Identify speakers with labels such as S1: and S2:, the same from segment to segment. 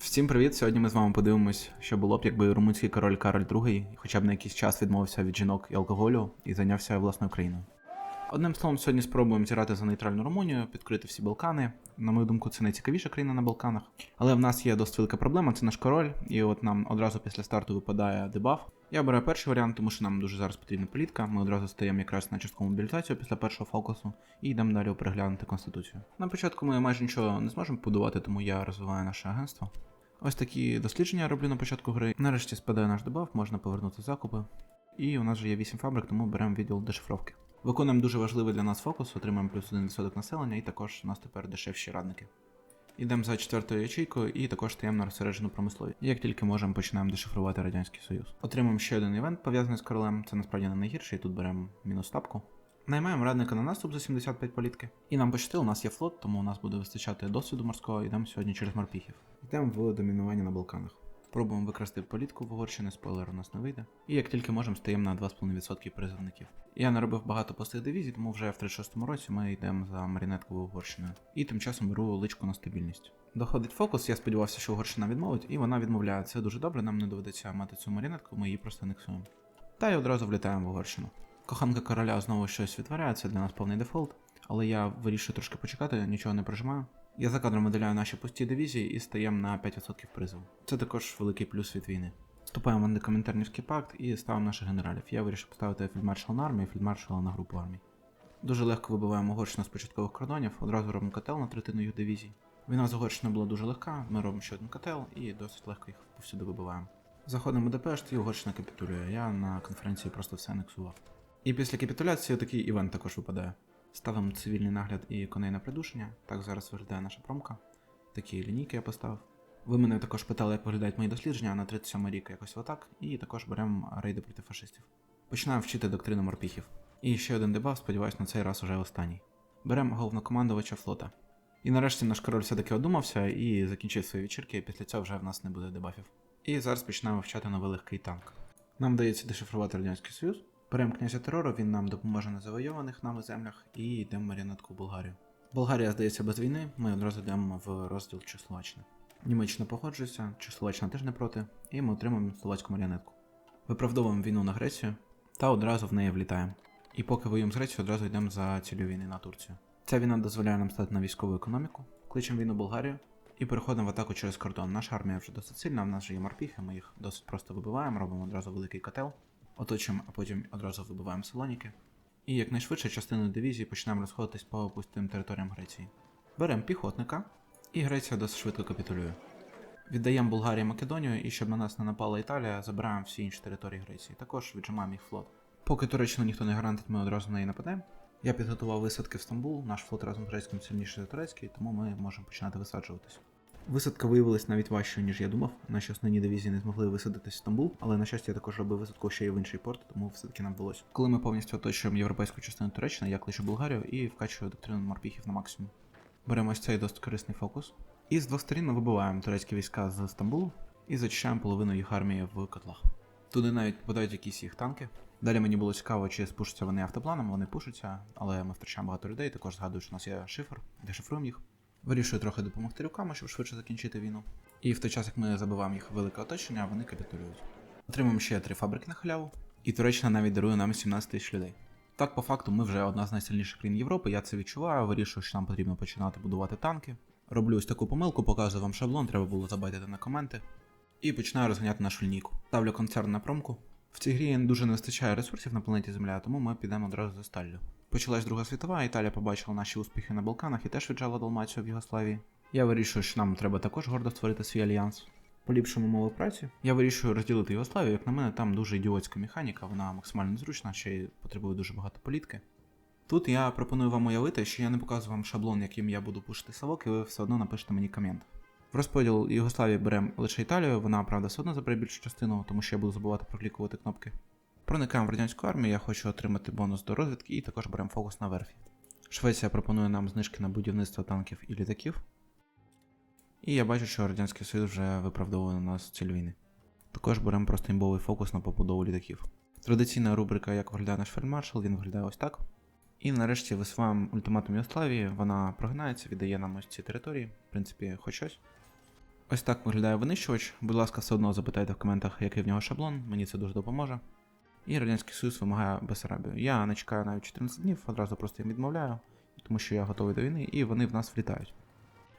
S1: Всім привіт! Сьогодні ми з вами подивимось, що було б, якби румунський король Кароль II хоча б на якийсь час відмовився від жінок і алкоголю і зайнявся власною країною. Одним словом, сьогодні спробуємо зіграти за нейтральну Румунію, підкрити всі Балкани. На мою думку, це найцікавіша країна на Балканах. Але в нас є досить велика проблема, це наш король, і от нам одразу після старту випадає дебаф. Я обираю перший варіант, тому що нам дуже зараз потрібна політика. Ми одразу стаємо якраз на часткову мобілізацію після першого фокусу і йдемо далі переглянути конституцію. На початку ми майже нічого не зможемо побудувати, тому я розвиваю наше агентство. Ось такі дослідження я роблю на початку гри. Нарешті спадає наш дебаф, можна повернути закупи. І у нас вже є 8 фабрик, тому беремо відділ дешифровки. Виконуємо дуже важливий для нас фокус, отримаємо плюс 1% населення, і також у нас тепер дешевші радники. Ідемо за четвертою ячейкою і також стаємо на розсереджену промисловість. Як тільки можемо, починаємо дешифрувати Радянський Союз. Отримаємо ще один івент пов'язаний з королем. Це насправді не найгірший, тут беремо мінус ставку. Наймаємо радника на наступ за 75 політки. І нам пощастило, у нас є флот, тому у нас буде вистачати досвіду морського, йдемо сьогодні через морпіхів. Йдемо в домінування на Балканах. Пробуємо викрасти політку в Угорщини, спойлер у нас не вийде. І як тільки можемо, стаємо на 2,5% призовників. Я наробив багато пустих дивізій, тому вже в 36-му році ми йдемо за марінетковою Угорщиною. І тим часом беру личку на стабільність. Доходить фокус, я сподівався, що Угорщина відмовить, і вона відмовляє. Це дуже добре, нам не доведеться мати цю марінетку, ми її просто анексуємо. Та й одразу влітаємо в Угорщину. Коханка короля знову щось відтворяє, це для нас повний дефолт, але я вирішую трошки почекати, нічого не прожимаю. Я за кадром виділяю наші пусті дивізії і стаємо на 5% призову. Це також великий плюс від війни. Вступаємо в антикомінтернівський пакт і ставимо наших генералів. Я вирішив поставити фільдмаршала на армію і фільдмаршала на групу армій. Дуже легко вибиваємо Угорщину з початкових кордонів, одразу робимо котел на третину їх дивізій. Війна з Угорщиною була дуже легка, ми робимо ще один котел і досить легко їх повсюди вибиваємо. Заходимо в Будапешт і Угорщина капітулює. Я на конференції просто все анексував. І після капітуляції такий івент також випадає. Ставимо цивільний нагляд і коней на придушення. Так зараз виглядає наша промка. Такі лінійки я поставив. Ви мене також питали, як виглядають мої дослідження на 37 рік якось отак, і також беремо рейди проти фашистів. Починаємо вчити доктрину морпіхів. І ще один дебаф, сподіваюсь, на цей раз уже останній. Беремо головнокомандувача флота. І нарешті наш король все-таки одумався і закінчив свої вечірки, і після цього вже в нас не буде дебафів. І зараз починаємо вчати новий легкий танк. Нам вдається дешифрувати Радянський Союз. Беремо князя терору, він нам допоможе на завойованих нами землях і йдемо маріонетку в Болгарію. Болгарія здається без війни, ми одразу йдемо в розділ Чехословаччини. Німеччина погоджується, Чехословаччина теж не проти, і ми отримаємо словацьку маріонетку. Виправдовуємо війну на Грецію та одразу в неї влітаємо. І поки воюємо з Грецією, одразу йдемо за цілю війни на Турцію. Ця війна дозволяє нам стати на військову економіку, кличемо війну Болгарію і переходимо в атаку через кордон. Наша армія вже досить сильна, в нас вже є морпіхи, ми їх досить просто вибиваємо, робимо одразу великий котел, оточуємо, а потім одразу вибиваємо Салоніки. І якнайшвидше частиною дивізії починаємо розходитись по пустим територіям Греції. Беремо піхотника, і Греція досить швидко капітулює. Віддаємо Болгарії Македонію, і щоб на нас не напала Італія, забираємо всі інші території Греції. Також віджимаємо їх флот. Поки Туреччину ніхто не гарантить, ми одразу на неї нападемо. Я підготував висадки в Стамбул, наш флот разом з грецьким сильніший за турецький, тому ми можемо починати висаджуватись. Висадка виявилась навіть важчою, ніж я думав. Наші основні дивізії не змогли висадитись в Стамбул, але на щастя я також робив висадку ще й в інший порт, тому все-таки нам вдалося. Коли ми повністю оточуємо європейську частину Туреччини, я кличу Болгарію і вкачую доктрину морпіхів на максимум. Беремо ось цей досить корисний фокус. І з двох сторін ми вибиваємо турецькі війська з Стамбулу і зачищаємо половину їх армії в котлах. Туди навіть попадають якісь їх танки. Далі мені було цікаво, чи спушаться вони автопланом, вони пушаться, але ми втрачаємо багато людей, також згадую, що у нас є шифр, дешифруємо їх. Вирішую трохи допомогти руками, щоб швидше закінчити війну. І в той час, як ми забиваємо їх велике оточення, вони капітулюють. Отримуємо ще три фабрики на халяву, і Туреччина навіть дарує нам 17 тисяч людей. Так, по факту, ми вже одна з найсильніших країн Європи, я це відчуваю, вирішую, що нам потрібно починати будувати танки. Роблю ось таку помилку, показую вам шаблон, треба було забайтити на коменти. І починаю розганяти нашу лінійку. Ставлю концерн на промку. В цій грі дуже не вистачає ресурсів на планеті Земля, тому ми підемо одразу за сталлю. Почалась Друга світова, Італія побачила наші успіхи на Балканах і теж віджала Далмацію в Югославії. Я вирішую, що нам треба також гордо створити свій альянс. Поліпшимо умови праці. Я вирішую розділити Югославію, як на мене, там дуже ідіотська механіка, вона максимально незручна, ще й потребує дуже багато політки. Тут я пропоную вам уявити, що я не показую вам шаблон, яким я буду пушити совок, і ви все одно напишете мені комент. В розподіл Югославії беремо лише Італію, вона, правда, все одно забере більшу частину, тому що я буду забувати проклікувати кнопки. Проникаємо в радянську армію, я хочу отримати бонус до розвідки і також беремо фокус на верфі. Швеція пропонує нам знижки на будівництво танків і літаків. І я бачу, що Радянський Союз вже виправдовує на нас ціль війни. Також беремо просто імбовий фокус на побудову літаків. Традиційна рубрика Як виглядає наш фельдмаршал, він виглядає ось так. І нарешті висуваємо ультиматум Югославії, вона прогинається, віддає нам ось ці території, в принципі, хоч щось. Ось так виглядає винищувач. Будь ласка, все одно запитайте в коментах, який в нього шаблон, мені це дуже допоможе. І Радянський Союз вимагає Бесарабію. Я не чекаю навіть 14 днів, одразу просто їм відмовляю, тому що я готовий до війни, і вони в нас влітають.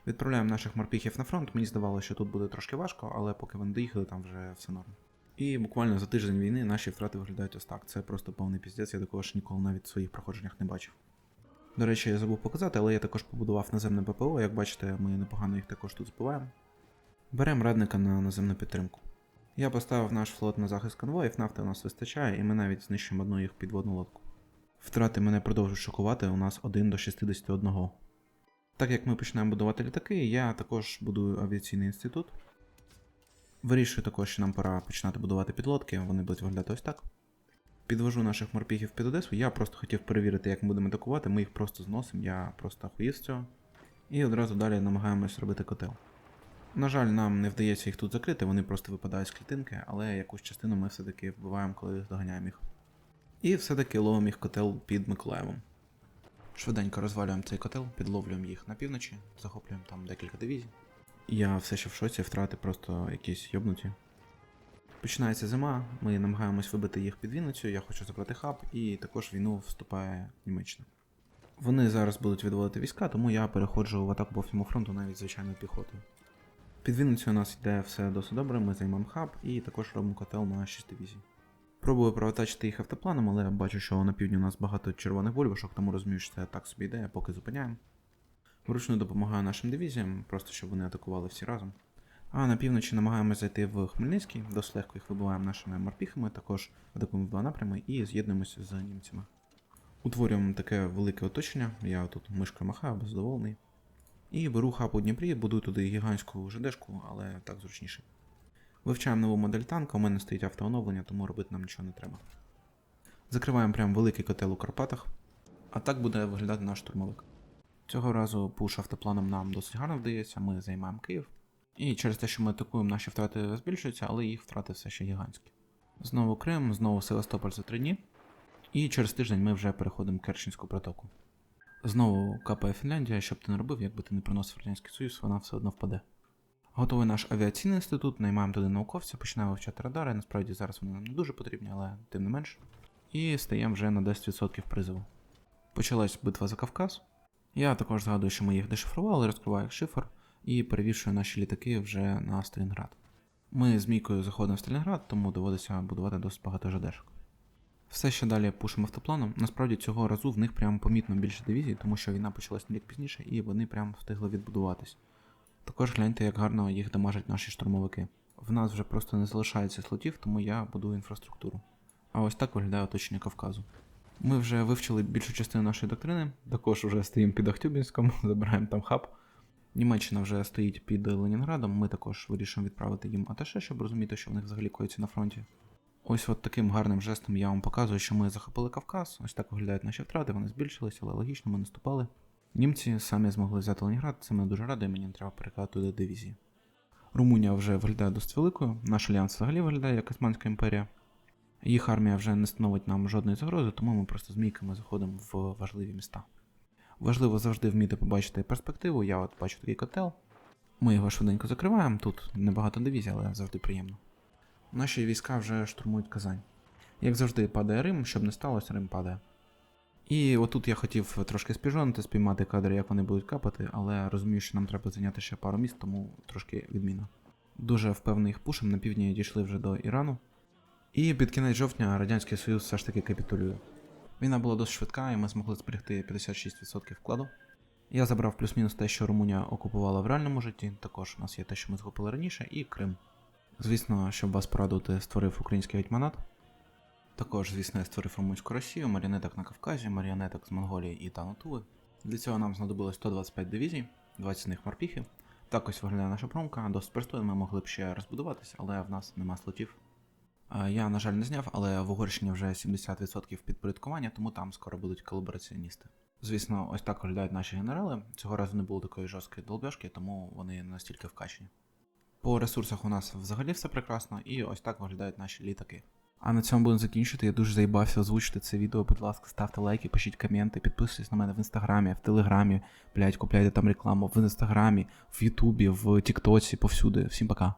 S1: Відправляємо наших морпіхів на фронт. Мені здавалося, що тут буде трошки важко, але поки вони доїхали, там вже все норм. І буквально за тиждень війни наші втрати виглядають ось так. Це просто повний піздець, я такого ж ніколи навіть в своїх проходженнях не бачив. До речі, я забув показати, але я також побудував наземне ППО. Як бачите, ми непогано їх також тут збиваємо. Беремо радника на наземну підтримку. Я поставив наш флот на захист конвоїв, нафти у нас вистачає, і ми навіть знищимо одну їх підводну лодку. Втрати мене продовжують шокувати, у нас 1 до 61. Так як ми починаємо будувати літаки, я також будую авіаційний інститут. Вирішую також, що нам пора починати будувати підлодки, вони будуть виглядати ось так. Підвожу наших морпіхів під Одесу. Я просто хотів перевірити, як ми будемо атакувати. Ми їх просто зносимо, я просто охуїв з цього. І одразу далі намагаємось робити котел. На жаль, нам не вдається їх тут закрити, вони просто випадають з клітинки, але якусь частину ми все-таки вбиваємо, коли доганяємо їх. І все-таки ловимо їх котел під Миколаєвом. Швиденько розвалюємо цей котел, підловлюємо їх на півночі, захоплюємо там декілька дивізій. Я все ще в шоці, втрати просто якісь йобнуті. Починається зима, ми намагаємось вибити їх під Вінницю, я хочу забрати хаб, і також в війну вступає Німеччина. Вони зараз будуть відводити війська, тому я переходжу в атаку по всьому фронту навіть звичайною піхотою. Під Вінницею у нас йде все досить добре, ми займаємо хаб і також робимо котел на 6 дивізій. Пробую проватачити їх автопланом, але бачу, що на півдні у нас багато червоних бульбашок, тому розумію, що це так собі ідея, поки зупиняємо. Вручну допомагаю нашим дивізіям, просто щоб вони атакували всі разом. А на півночі намагаємося зайти в Хмельницький, досить легко їх вибиваємо нашими морпіхами, також атакуємо в два напрями і з'єднуємося з німцями. Утворюємо таке велике оточення, я тут мишкою махаю, бо задоволений. І беру хаб у Дніпрі, будую туди гігантську ЖДшку, але так зручніше. Вивчаємо нову модель танка, у мене стоїть автооновлення, тому робити нам нічого не треба. Закриваємо прям великий котел у Карпатах, а так буде виглядати наш штурмовик. Цього разу пуш автопланом нам досить гарно вдається, ми займаємо Київ. І через те, що ми атакуємо, наші втрати збільшуються, але їх втрати все ще гігантські. Знову Крим, знову Севастополь за три дні. І через тиждень ми вже переходимо Керченську протоку. Знову капає Фінляндія, щоб ти не робив, якби ти не приносив Радянський Союз, вона все одно впаде. Готовий наш авіаційний інститут, наймаємо туди науковця, починаємо вивчати радари. Насправді зараз вони нам не дуже потрібні, але тим не менш. І стаємо вже на 10% призову. Почалась битва за Кавказ. Я також згадую, що ми їх дешифрували, розкриваю шифр і перевішую наші літаки вже на Сталінград. Ми з Мійкою заходимо в Сталінград, тому доводиться будувати досить багато жадешок. Все ще далі пушимо автопланом. Насправді цього разу в них прям помітно більше дивізій, тому що війна почалась на рік пізніше і вони прям встигли відбудуватись. Також гляньте, як гарно їх дамажать наші штурмовики. В нас вже просто не залишається слотів, тому я будую інфраструктуру. А ось так виглядає оточення Кавказу. Ми вже вивчили більшу частину нашої доктрини, також вже стоїмо під Ахтюбінськом, забираємо там хаб. Німеччина вже стоїть під Ленінградом, ми також вирішимо відправити їм аташе, щоб розуміти, що в них взагалі коїться на фронті. Ось от таким гарним жестом я вам показую, що ми захопили Кавказ. Ось так виглядають наші втрати, вони збільшилися, але логічно ми наступали. Німці самі змогли взяти Ленінград, це мене дуже радує, мені не треба перекладати туди дивізії. Румунія вже виглядає досить великою, наш альянс взагалі виглядає як Османська імперія. Їх армія вже не становить нам жодної загрози, тому ми просто змійками заходимо в важливі міста. Важливо завжди вміти побачити перспективу. Я от бачу такий котел. Ми його швиденько закриваємо. Тут небагато дивізій, але завжди приємно. Наші війська вже штурмують Казань. Як завжди, падає Рим, щоб не сталося, Рим падає. І отут я хотів трошки спіжонити, спіймати кадри, як вони будуть капати, але розумію, що нам треба зайняти ще пару міст, тому трошки відміна. Дуже впевнений їх пушем, на півдні дійшли вже до Ірану. І під кінець жовтня Радянський Союз все ж таки капітулює. Війна була досить швидка, і ми змогли зберегти 56% вкладу. Я забрав плюс-мінус те, що Румунія окупувала в реальному житті. Також у нас є те, що ми захопили раніше, і Крим. Звісно, щоб вас порадувати, створив український гетьманат. Також, звісно, я створив румунську Росію, маріонеток на Кавказі, маріонеток з Монголії і Танутули. Для цього нам знадобилось 125 дивізій, 20 з них морпіхи. Так ось виглядає наша промка, досить пристойно, ми могли б ще розбудуватися, але в нас нема слотів. Е, Я, на жаль, не зняв, але в Угорщині вже 70% підпорядкування, тому там скоро будуть колабораціоністи. Звісно, ось так виглядають наші генерали. Цього разу не було такої жорсткої долбежки, тому вони настільки вкачені. По ресурсах у нас взагалі все прекрасно, і ось так виглядають наші літаки. А на цьому будемо закінчити. Я дуже заїбався озвучити це відео. Будь ласка, ставте лайки, пишіть коменти, підписуйтесь на мене в інстаграмі, в телеграмі, блять, купляйте там рекламу в інстаграмі, в Ютубі, в Тіктоці, повсюди. Всім пока.